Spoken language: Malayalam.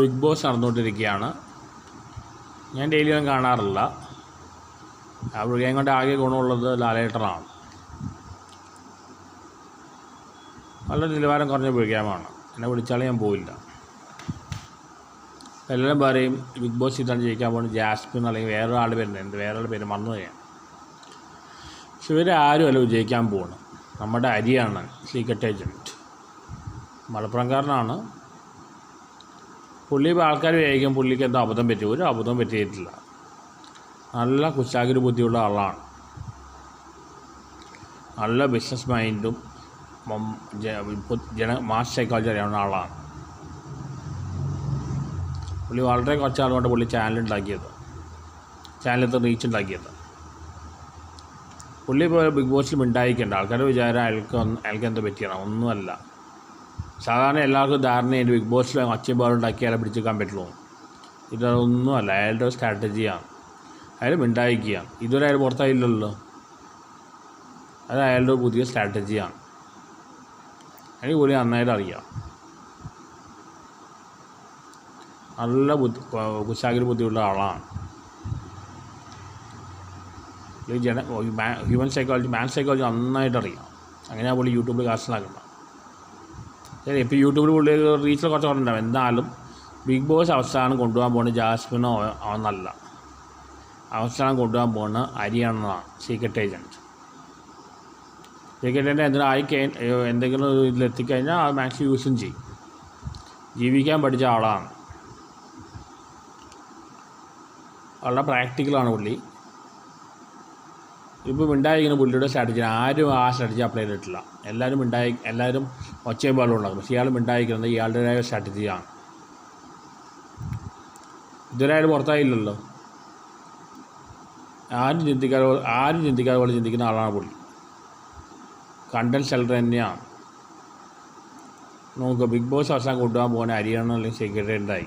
ബിഗ് ബോസ് നടന്നുകൊണ്ടിരിക്കുകയാണ്. ഞാൻ ഡെയിലി ഒന്നും കാണാറില്ല. ആ പുള്ളിയെ കൊണ്ട് ആകെ ഗുണമുള്ളത് ലാലേട്ടനാണ് നല്ല നിലവാരം കുറഞ്ഞ പ്രോഗ്രാമാണ് എന്നെ വിളിച്ചാൽ ഞാൻ പോയില്ല എല്ലാവരും പറയും ബിഗ് ബോസ് ഇതാണ് ജയിക്കാൻ പോകുന്നത് ജാസ്മിൻ അല്ലെങ്കിൽ വേറൊരാൾ ആൾ വരുന്നത് എന്ത് വേറെ ആൾ പേര് മറന്നു കഴിയാം പക്ഷെ ഇവർ ആരും അല്ല വിജയിക്കാൻ പോകണം നമ്മുടെ അരിയാണ് സീക്രട്ട് ഏജന്റ് മലപ്പുറംകാരനാണ്. പുള്ളി ആൾക്കാർ വിചാരിക്കും പുള്ളിക്ക് എന്തോ അബദ്ധം പറ്റി. ഒരു അബദ്ധം പറ്റിയിട്ടില്ല. നല്ല കുശാഗ്ര ബുദ്ധിയുള്ള ആളാണ്. നല്ല ബിസിനസ് മൈൻഡും ജന മാസ് സൈക്കോളജി അറിയാവുന്ന ആളാണ്. പുള്ളി വളരെ കുറച്ച് ആളുകൊണ്ട് പുള്ളി ചാനൽ ഉണ്ടാക്കിയത്. ചാനലത്തെ റീച്ച് ഉണ്ടാക്കിയത്. പുള്ളി ഇപ്പോൾ ബിഗ് ബോസിൽ ഉണ്ടായിക്കേണ്ട ആൾക്കാരുടെ വിചാരം അയാൾക്ക് അയാൾക്ക് എന്താ പറ്റിയാണ് ഒന്നുമല്ല. സാധാരണ എല്ലാവർക്കും ധാരണയുണ്ട് ബിഗ് ബോസിൽ അച്ഛൻ പാടും ഉണ്ടാക്കി അയാളെ പിടിച്ചെടുക്കാൻ പറ്റുള്ളൂ. ഇതൊന്നുമല്ല അയാളുടെ സ്ട്രാറ്റജിയാണ്. അയാൾ മിണ്ടായിക്കുക ഇതുവരെ അയാൾ പുറത്തായില്ലല്ലോ. അത് അയാളുടെ പുതിയ സ്ട്രാറ്റജിയാണ്. എനിക്ക് പുള്ളി നന്നായിട്ട് അറിയാം. നല്ല ബുദ്ധി കുശാഗ്ര ബുദ്ധിയുള്ള ആളാണ്. ജന ഹ്യൂമൻ സൈക്കോളജി മാൻ സൈക്കോളജി നന്നായിട്ട് അറിയാം. അങ്ങനെയാണ് പുള്ളി യൂട്യൂബിൽ കാശിലാക്കുന്നത് ശരി ഇപ്പോൾ യൂട്യൂബിൽ പുള്ളി റീച്ചിൽ കുറച്ച് കുറഞ്ഞുണ്ടാവും എന്നാലും ബിഗ് ബോസ് അവസാനം കൊണ്ടുപോകാൻ പോകുന്നത് ജാസ്മിനോ അവനല്ല അവസാനം കൊണ്ടുപോകാൻ പോകുന്നത് അരിയാണെന്നാണ്. സീക്രട്ട് ഏജന്റ് സീക്രട്ട് ഏജന്റ് എന്തെങ്കിലും ആയി എന്തെങ്കിലും ഒരു ഇതിലെത്തിക്കഴിഞ്ഞാൽ അത് മാക്സിമം യൂസും ചെയ്യും. ജീവിക്കാൻ പഠിച്ച ആളാണ്. വളരെ പ്രാക്ടിക്കലാണ് പുള്ളി. ഇപ്പോൾ മിണ്ടായിരിക്കുന്ന പുള്ളിയുടെ സ്ട്രാറ്റജി ആരും ആ സ്ട്രാറ്റജി അപ്ലൈ ചെയ്തിട്ടില്ല. എല്ലാവരും മിണ്ടായി എല്ലാവരും ഒച്ചയും പാടും ഉണ്ടാകും പക്ഷേ ഇയാൾ മിണ്ടായിരിക്കുന്നത് ഇയാളുടേതായ സ്ട്രാറ്റജിയാണ് ഇതുവരെ പുറത്തായില്ലല്ലോ. ആരും ചിന്തിക്കാതെ ആരും ചിന്തിക്കാതെ പോലെ ചിന്തിക്കുന്ന ആളാണ് പുള്ളി. കണ്ടൻ സെലർ തന്നെയാണ്. നമുക്ക് ബിഗ് ബോസ് അവസാനം കൊണ്ടുപോകാൻ പോകുന്ന ഹരിയാണ സെക്രട്ടറി ഉണ്ടായി.